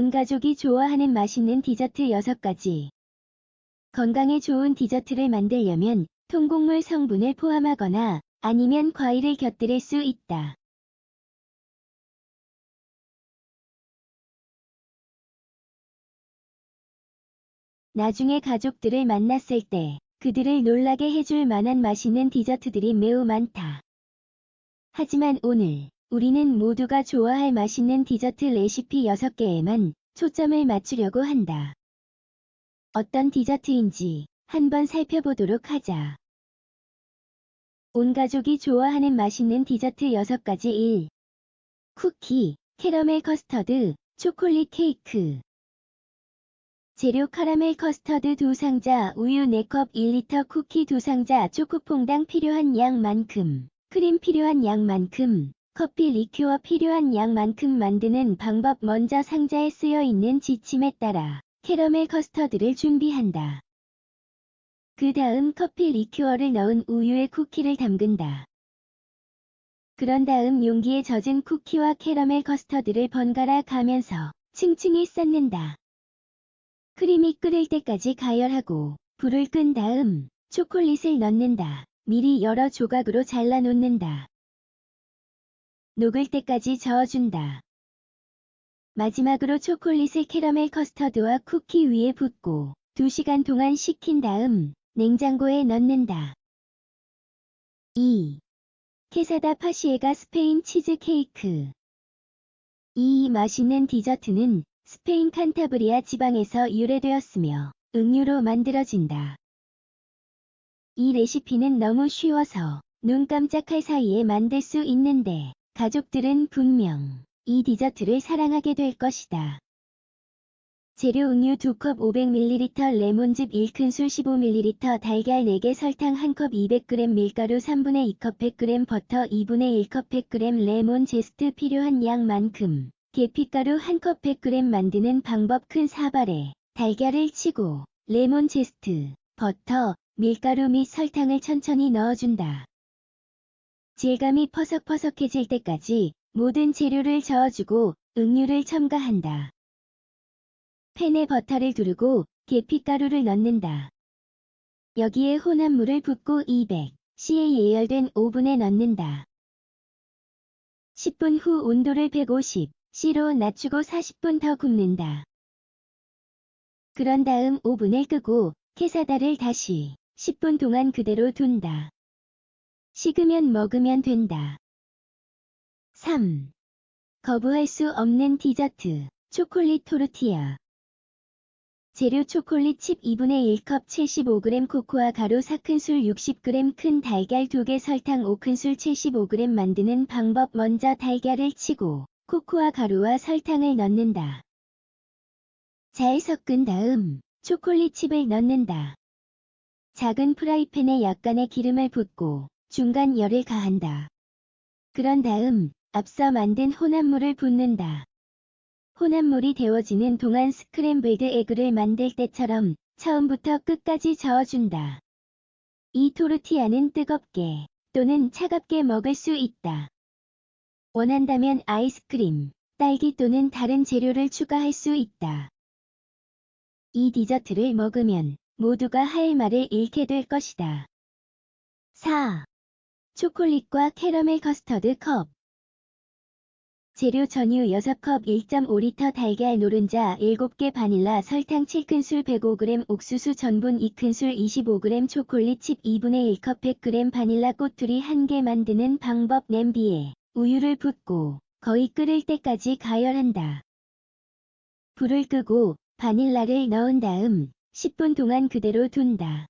온 가족이 좋아하는 맛있는 디저트 6가지. 건강에 좋은 디저트를 만들려면 통곡물 성분을 포함하거나 아니면 과일을 곁들일 수 있다. 나중에 가족들을 만났을 때 그들을 놀라게 해줄 만한 맛있는 디저트들이 매우 많다. 하지만 오늘 우리는 모두가 좋아할 맛있는 디저트 레시피 6개에만 초점을 맞추려고 한다. 어떤 디저트인지 한번 살펴보도록 하자. 온 가족이 좋아하는 맛있는 디저트 6가지 1. 쿠키, 캐러멜 커스터드, 초콜릿 케이크. 재료 카라멜 커스터드 2상자, 우유 4컵 1리터 쿠키 2상자, 초코퐁당 필요한 양만큼, 크림 필요한 양만큼, 커피 리큐어 필요한 양만큼 만드는 방법 먼저 상자에 쓰여 있는 지침에 따라 캐러멜 커스터드를 준비한다. 그 다음 커피 리큐어를 넣은 우유에 쿠키를 담근다. 그런 다음 용기에 젖은 쿠키와 캐러멜 커스터드를 번갈아 가면서 층층이 쌓는다. 크림이 끓을 때까지 가열하고 불을 끈 다음 초콜릿을 넣는다. 미리 여러 조각으로 잘라 놓는다. 녹을 때까지 저어준다. 마지막으로 초콜릿을 캐러멜 커스터드와 쿠키 위에 붓고 2시간 동안 식힌 다음 냉장고에 넣는다. 2. 케사다 파시에가 스페인 치즈 케이크 이 맛있는 디저트는 스페인 칸타브리아 지방에서 유래되었으며 응유로 만들어진다. 이 레시피는 너무 쉬워서 눈 깜짝할 사이에 만들 수 있는데 가족들은 분명 이 디저트를 사랑하게 될 것이다. 재료 응유 2컵 500ml 레몬즙 1큰술 15ml 달걀 4개 설탕 1컵 200g 밀가루 3분의 2컵 100g 버터 2분의 1컵 100g 레몬 제스트 필요한 양만큼 계피가루 1컵 100g 만드는 방법 큰 사발에 달걀을 치고 레몬 제스트, 버터, 밀가루 및 설탕을 천천히 넣어준다. 질감이 퍼석퍼석해질 때까지 모든 재료를 저어주고 응유를 첨가한다. 팬에 버터를 두르고 계피가루를 넣는다. 여기에 혼합 물을 붓고 200c에 예열된 오븐에 넣는다. 10분 후 온도를 150c로 낮추고 40분 더 굽는다. 그런 다음 오븐을 끄고 케사다를 다시 10분 동안 그대로 둔다. 식으면 먹으면 된다. 3. 거부할 수 없는 디저트, 초콜릿 토르티아. 재료 초콜릿 칩 2분의 1컵 75g 코코아 가루 4큰술 60g 큰 달걀 2개 설탕 5큰술 75g 만드는 방법 먼저 달걀을 치고 코코아 가루와 설탕을 넣는다. 잘 섞은 다음 초콜릿 칩을 넣는다. 작은 프라이팬에 약간의 기름을 붓고 중간 열을 가한다. 그런 다음 앞서 만든 혼합물을 붓는다. 혼합물이 데워지는 동안 스크램블드 에그를 만들 때처럼 처음부터 끝까지 저어준다. 이 토르티아는 뜨겁게 또는 차갑게 먹을 수 있다. 원한다면 아이스크림, 딸기 또는 다른 재료를 추가할 수 있다. 이 디저트를 먹으면 모두가 할 말을 잃게 될 것이다. 4. 초콜릿과 캐러멜 커스터드 컵 재료 전유 6컵 1.5리터 달걀 노른자 7개 바닐라 설탕 7큰술 105g 옥수수 전분 2큰술 25g 초콜릿 칩 2분의 1컵 100g 바닐라 꼬투리 1개 만드는 방법 냄비에 우유를 붓고 거의 끓을 때까지 가열한다. 불을 끄고 바닐라를 넣은 다음 10분 동안 그대로 둔다.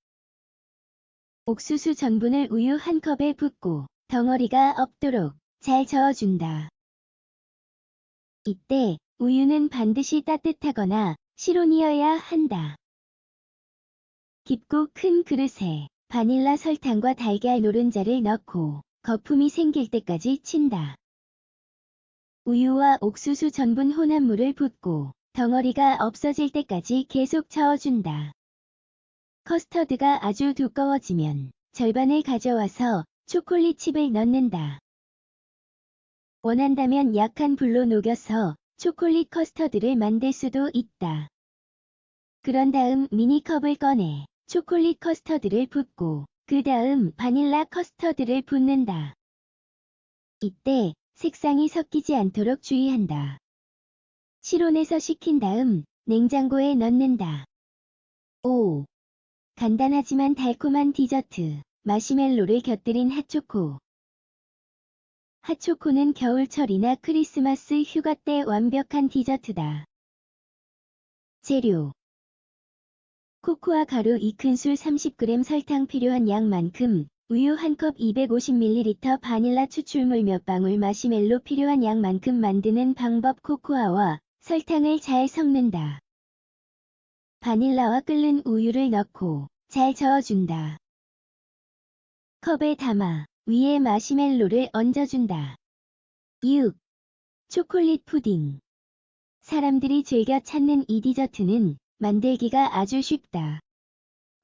옥수수 전분을 우유 한 컵에 붓고 덩어리가 없도록 잘 저어준다. 이때 우유는 반드시 따뜻하거나 실온이어야 한다. 깊고 큰 그릇에 바닐라 설탕과 달걀 노른자를 넣고 거품이 생길 때까지 친다. 우유와 옥수수 전분 혼합물을 붓고 덩어리가 없어질 때까지 계속 저어준다. 커스터드가 아주 두꺼워지면 절반을 가져와서 초콜릿 칩을 넣는다. 원한다면 약한 불로 녹여서 초콜릿 커스터드를 만들 수도 있다. 그런 다음 미니컵을 꺼내 초콜릿 커스터드를 붓고 그 다음 바닐라 커스터드를 붓는다. 이때 색상이 섞이지 않도록 주의한다. 실온에서 식힌 다음 냉장고에 넣는다. 5. 간단하지만 달콤한 디저트, 마시멜로를 곁들인 핫초코. 핫초코는 겨울철이나 크리스마스 휴가 때 완벽한 디저트다. 재료 코코아 가루 2큰술 30g 설탕 필요한 양만큼 우유 1컵 250ml 바닐라 추출물 몇 방울 마시멜로 필요한 양만큼 만드는 방법 코코아와 설탕을 잘 섞는다. 바닐라와 끓는 우유를 넣고 잘 저어준다. 컵에 담아 위에 마시멜로를 얹어준다. 6. 초콜릿 푸딩 사람들이 즐겨 찾는 이 디저트는 만들기가 아주 쉽다.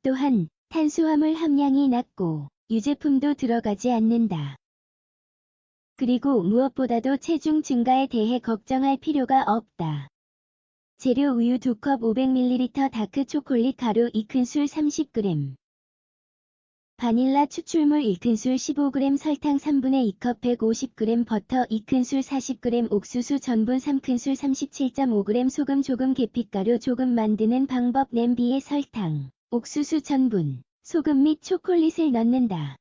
또한 탄수화물 함량이 낮고 유제품도 들어가지 않는다. 그리고 무엇보다도 체중 증가에 대해 걱정할 필요가 없다. 재료 우유 2컵 500ml 다크 초콜릿 가루 2큰술 30g 바닐라 추출물 1큰술 15g 설탕 3분의 2컵 150g 버터 2큰술 40g 옥수수 전분 3큰술 37.5g 소금 조금 계피가루 조금 만드는 방법 냄비에 설탕, 옥수수 전분, 소금 및 초콜릿을 넣는다.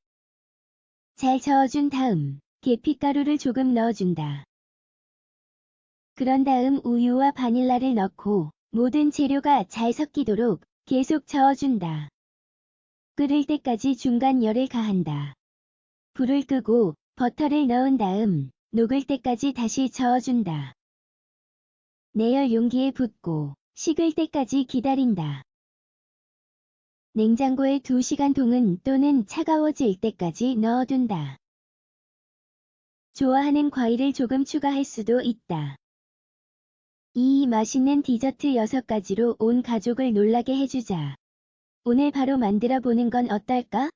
잘 저어준 다음 계피가루를 조금 넣어준다. 그런 다음 우유와 바닐라를 넣고 모든 재료가 잘 섞이도록 계속 저어준다. 끓을 때까지 중간 열을 가한다. 불을 끄고 버터를 넣은 다음 녹을 때까지 다시 저어준다. 내열 용기에 붓고 식을 때까지 기다린다. 냉장고에 2시간 동은 또는 차가워질 때까지 넣어둔다. 좋아하는 과일을 조금 추가할 수도 있다. 이 맛있는 디저트 6가지로 온 가족을 놀라게 해주자. 오늘 바로 만들어 보는 건 어떨까?